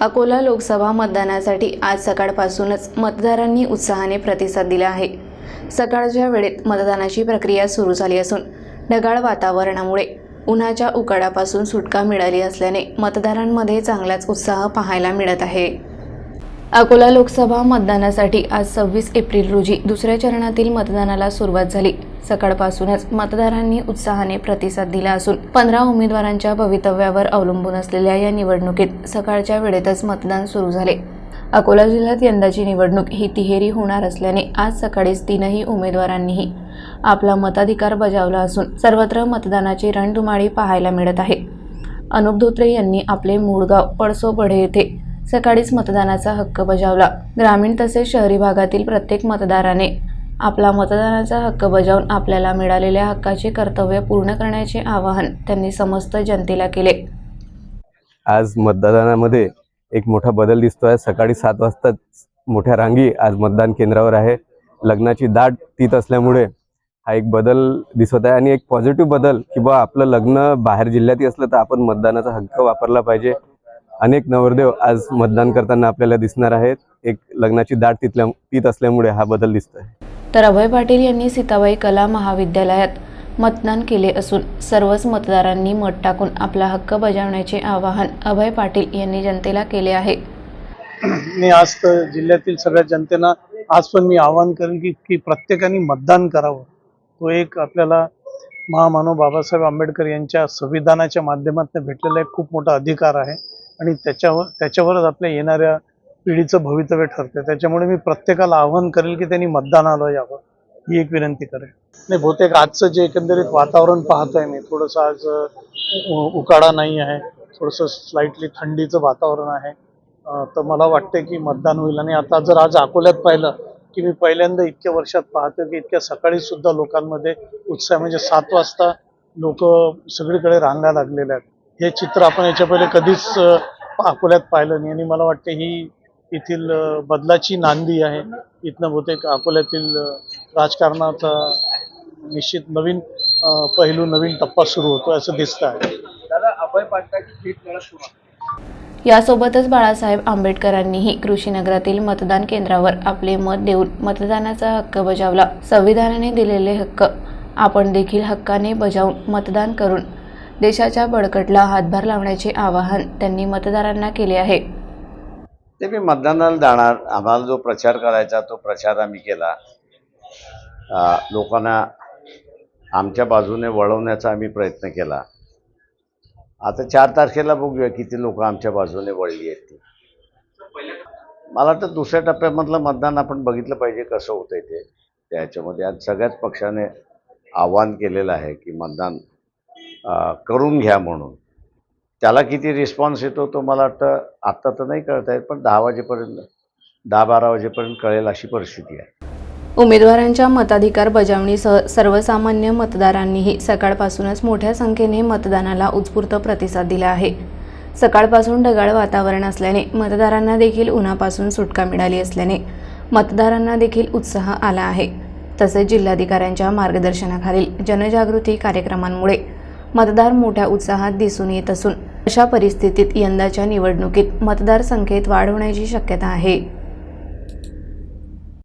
अकोला लोकसभा मतदानासाठी आज सकाळपासूनच मतदारांनी उत्साहाने प्रतिसाद दिला आहे. सकाळच्या वेळेत मतदानाची प्रक्रिया सुरू झाली असून ढगाळ वातावरणामुळे उन्हाच्या उकाडापासून सुटका मिळाली असल्याने मतदारांमध्ये चांगलाच उत्साह पाहायला मिळत आहे. अकोला लोकसभा मतदानासाठी आज सव्वीस एप्रिल रोजी दुसऱ्या चरणातील मतदानाला सुरुवात झाली. सकाळपासूनच मतदारांनी उत्साहाने प्रतिसाद दिला असून पंधरा उमेदवारांच्या भवितव्यावर अवलंबून असलेल्या या निवडणुकीत सकाळच्या वेळेतच मतदान सुरू झाले. अकोला जिल्ह्यात यंदाची निवडणूक ही तिहेरी होणार असल्याने आज सकाळीच तीनही उमेदवारांनीही आपला मताधिकार बजावला असून सर्वत्र मतदानाची रणधुमाळी पाहायला मिळत आहे. अनुप धोत्रे यांनी आपले मूळ गाव येथे सकाळीच मतदानाचा हक्क बजावला. ग्रामीण तसेच शहरी भागातील प्रत्येक मतदाराने आपला मतदानाचा हक्क बजावून आपल्याला मिळालेल्या हक्काचे कर्तव्य पूर्ण करण्याचे आवाहन त्यांनी समस्त जनतेला केले. आज मतदानामध्ये एक मोठा बदल दिसतोय. सकाळी सात वाजता मोठ्या रांगी आज मतदान केंद्रावर आहे. लग्नाची दाट तीत असल्यामुळे हा एक बदल दिसत आहे आणि एक पॉझिटिव्ह बदल की बा आपलं लग्न बाहेर जिल्ह्यातही असलं तर आपण मतदानाचा हक्क वापरला पाहिजे. अनेक नवरदेव आज मतदान करताना आपल्याला दिसणार आहेत. एक लग्नाची दाट तिथल्या तीत असल्यामुळे हा बदल दिसतोय. तर अभय पाटील यांनी सीताबाई कला महाविद्यालयात मतदान केले असून सर्वच मतदारांनी मत टाकून आपला हक्क बजावण्याचे आवाहन अभय पाटील यांनी जनतेला केले आहे. मी आज तर जिल्ह्यातील सगळ्या जनतेला आज पण मी आवाहन करेन की की प्रत्येकाने मतदान करावं. तो एक आपल्याला महामानव बाबासाहेब आंबेडकर यांच्या संविधानाच्या माध्यमातून भेटलेला एक खूप मोठा अधिकार आहे. आणि त्याच्यावर त्याच्यावरच आपल्या येणाऱ्या पिढीचं भवितव्य ठरतं त्याच्यामुळे मी प्रत्येकाला आवाहन करेल की त्यांनी मतदानाला यावं ही एक विनंती करेल नाही बहुतेक आजचं जे एकंदरीत वातावरण पाहत आहे मी थोडंसं आज उकाडा नाही आहे थोडंसं स्लाइटली थंडीचं वातावरण आहे. तर मला वाटतं की मतदान होईल. आणि आता जर आज अकोल्यात पाहिलं की मी पहिल्यांदा इतक्या वर्षात पाहतो की इतक्या सकाळी सुद्धा लोकांमध्ये उत्साह म्हणजे सात वाजता लोक सगळीकडे रांगा लागलेल्या आहेत. हे चित्र आपण याच्या पहिले कधीच अकोल्यात पाहिलं नाही. आणि मला वाटतं ही येथील बदलाची नांदी आहे. इथनं बहुतेक अकोल्यातील राजकारणाचा निश्चित नवीन पैलू नवीन टप्पा सुरू होतो असं दिसतं आहे यासोबतच बाळासाहेब आंबेडकरांनीही कृषीनगरातील मतदान केंद्रावर आपले मत देऊन मतदानाचा हक्क बजावला. संविधानाने दिलेले हक्क आपण देखील हक्काने बजावून मतदान करून देशाच्या बळकटला हातभार लावण्याचे आवाहन त्यांनी मतदारांना केले आहे. ते मी मतदानाला जाणार. आम्हाला जो प्रचार करायचा तो प्रचार आम्ही केला. लोकांना आमच्या बाजूने वळवण्याचा आम्ही प्रयत्न केला. आता चार तारखेला बघूया किती लोक आमच्या बाजूने वळली आहेत ती. मला वाटतं दुसऱ्या टप्प्यामधलं मतदान आपण बघितलं पाहिजे कसं होतंय ते. त्याच्यामध्ये आज सगळ्याच पक्षाने आव्हान केलेलं आहे की मतदान करून घ्या म्हणून. त्याला किती रिस्पॉन्स येतो तो मला वाटतं आत्ता तर नाही कळत आहे पण दहा वाजेपर्यंत दहा बारा वाजेपर्यंत कळेल अशी परिस्थिती आहे. उमेदवारांच्या मताधिकार बजावणीसह सर्वसामान्य मतदारांनीही सकाळपासूनच मोठ्या संख्येने मतदानाला उत्स्फूर्त प्रतिसाद दिला आहे. सकाळपासून ढगाळ वातावरण असल्याने मतदारांना देखील उन्हापासून सुटका मिळाली असल्याने मतदारांना देखील उत्साह आला आहे. तसेच जिल्हाधिकाऱ्यांच्या मार्गदर्शनाखालील जनजागृती कार्यक्रमांमुळे मतदार मोठ्या उत्साहात दिसून येत असून अशा परिस्थितीत यंदाच्या निवडणुकीत मतदार संख्येत वाढ होण्याची शक्यता आहे.